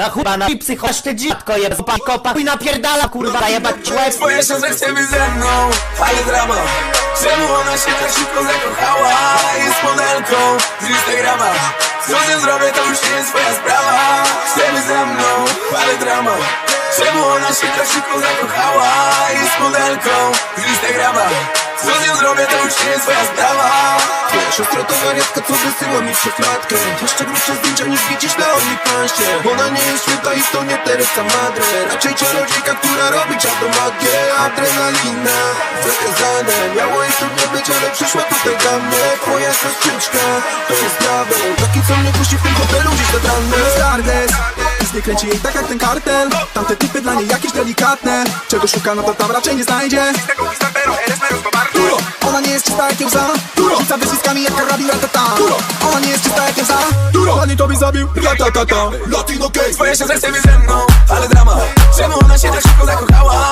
Na chuba, na psycho, aż ty dziadko je kopa i napierdala kurwa, jebać łeb. Twoja siostra chce być ze mną, ale drama Czemu ona się tak szybko zakochała? Jest modelką z Instagrama Co z nią zrobię to już nie jest twoja sprawa Chce być ze mną, ale drama Czemu ona się tak szybko zakochała? Jest modelką z Instagrama Co z nią zrobię to już nie jest twoja sprawa Twoja siostra to wariatka, co wysyła mi szufladkę Jeszcze grubsze zdjęcia niż widzisz na OnlyFansie Ona nie jest święta i to nie Teresa Madre. Raczej czarodziejka, która robi czarnomagję Adrenalina, zakazane. Miało jej tu nie być, ale przyszła tutaj dla mnie. Twoja siostrzyczka, to jest diabeł. Taki, co mnie puści w tym hotelu gdzieś nad ranem. Stardust. Nie kręci jej tak jak ten kartel. Tamte typy dla niej jakieś delikatne. Czego szuka, no to tam raczej nie znajdzie. Duro. Ona nie jest czysta jak łza Wyzwiskami jak karabin ratata. Ona nie jest czysta jak łza Dla niej to by zabił. Ratatata Latino case Twoja siostra chce być ze mną, ale drama. Czemu ona się tak szybko zakochała?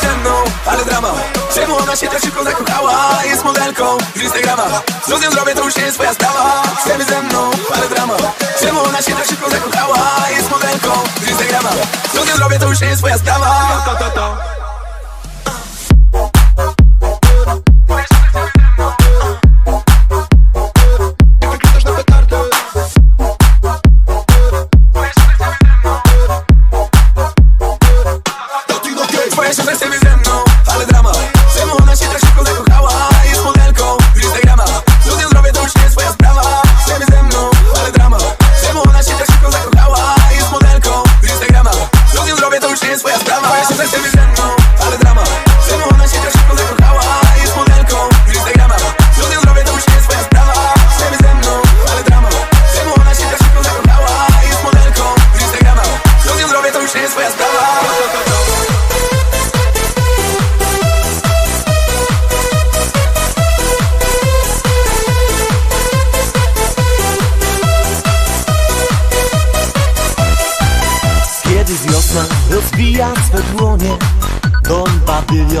Ze mną, ale drama. Czemu ona się tak szybko zakochała? Jest modelką z Instagrama. Z zrobię, to już nie jest twoja sprawa. Chce ze mną, ale drama. Czemu ona się tak szybko zakochała? Nią zrobię, to już jest twoja sprawa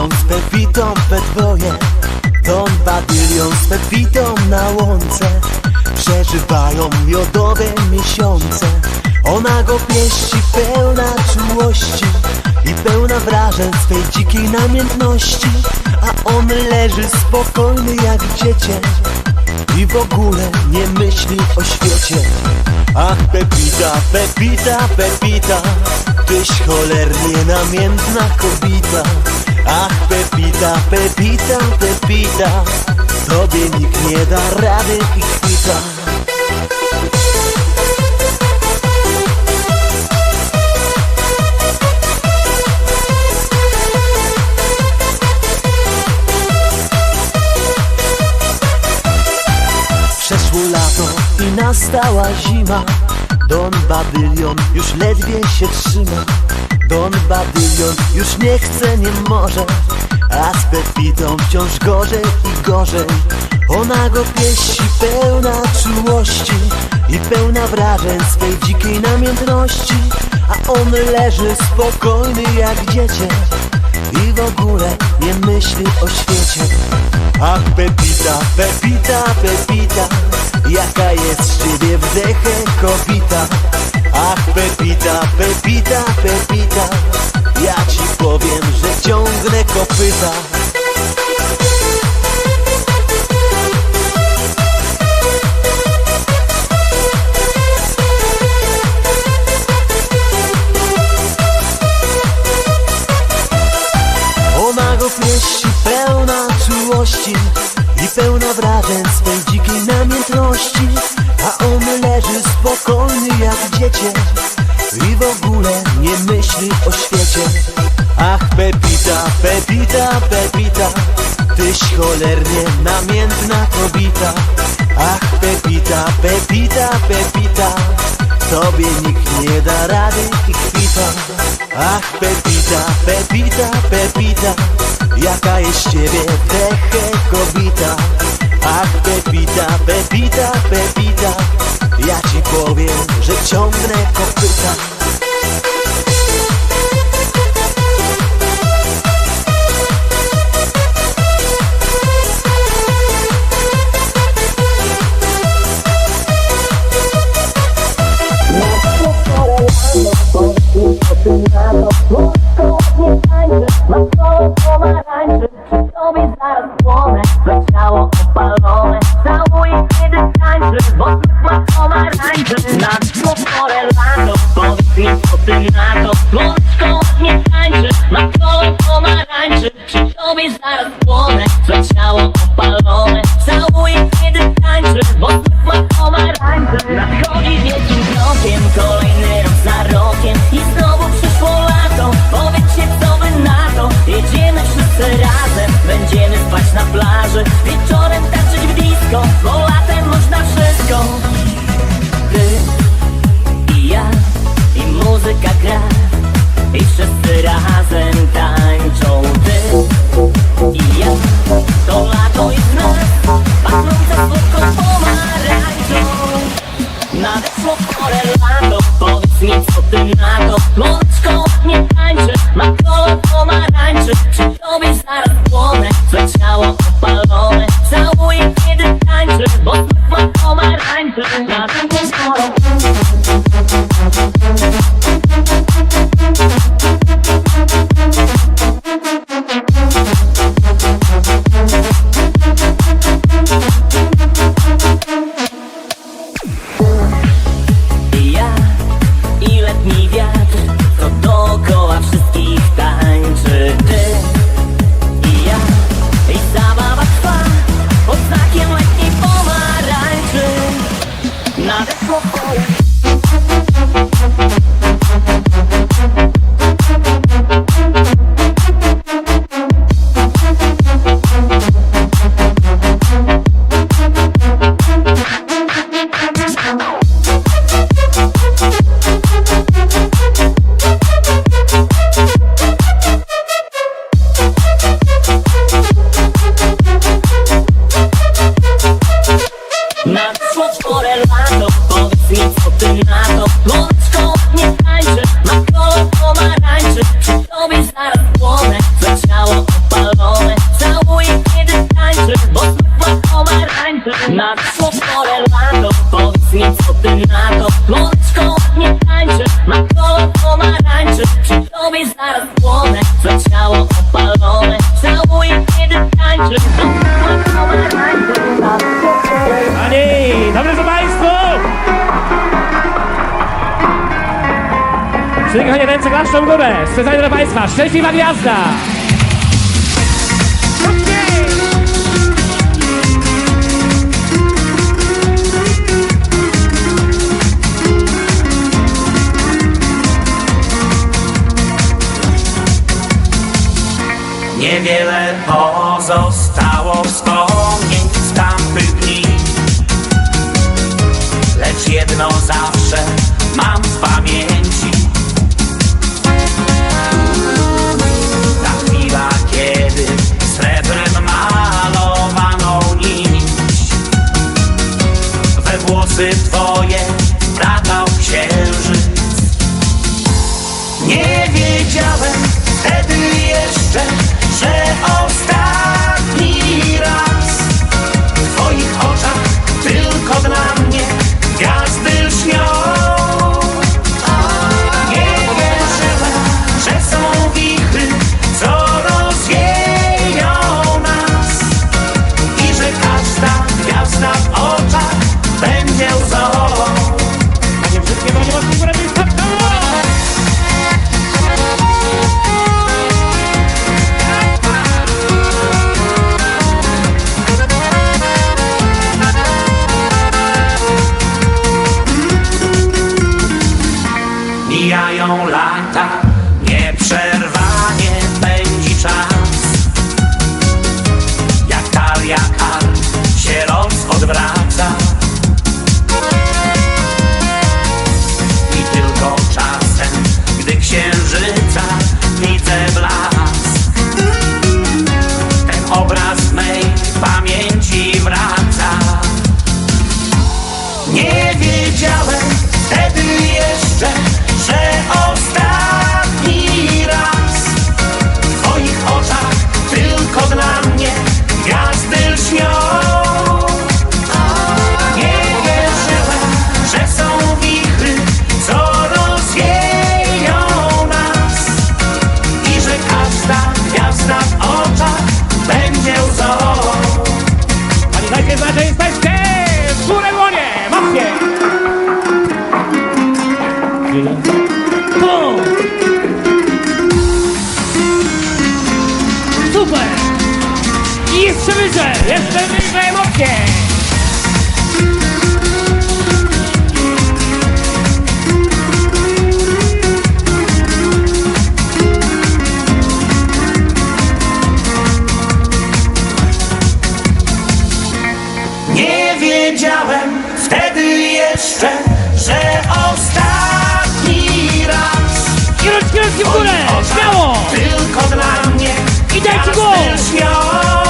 Z Pepitą we dwoje Don Badylion z Pepitą na łące. Przeżywają miodowe miesiące. Ona go pieści pełna czułości I pełna wrażeń swej dzikiej namiętności. A on leży spokojny jak dziecię i w ogóle nie myśli o świecie. Ach Pepita, Pepita, Pepita Tyś cholernie namiętna kobita Ach Pepita, Pepita, Pepita. Tobie nikt nie da rady i chwita Przeszło lato i nastała zima. Don Badylion już ledwie się trzyma Don Badylion już nie chce, nie może. A z Pepitą wciąż gorzej i gorzej. Ona go pieści pełna czułości I pełna wrażeń swej dzikiej namiętności. A on leży spokojny jak dziecię i w ogóle nie myśli o świecie Ach Pepita, Pepita, Pepita Jaka jest z ciebie wdechę kobita Ach Pepita, Pepita, Pepita. Ja ci powiem, że ciągnę kopyta radości I pełna wrażeń swej dzikiej namiętności A on leży spokojny jak dziecię I w ogóle nie myśli o świecie. Ach Pepita, Pepita, Pepita Tyś cholernie namiętna kobita. Ach Pepita, Pepita, Pepita Tobie nikt nie da rady i kwita. Ach Pepita, Pepita, Pepita. Jaka jest ciebie teche kobita Ach Pepita, Pepita, Pepita. Ja ci powiem, że ciągnę kopyta. noce razem Będziemy spać na plaży. Wieczorem tobie zaraz To ciało opalone Całuję, kiedy tańczę Ani, dobre za Państwo! Przyjechanie ręce klaszczą w górę. Dla Państwa, szczęśliwa gwiazda! wiedziałem wtedy jeszcze, że ostatni raz Kierunki w górę, śmiało! Tylko dla mnie I dajcie go!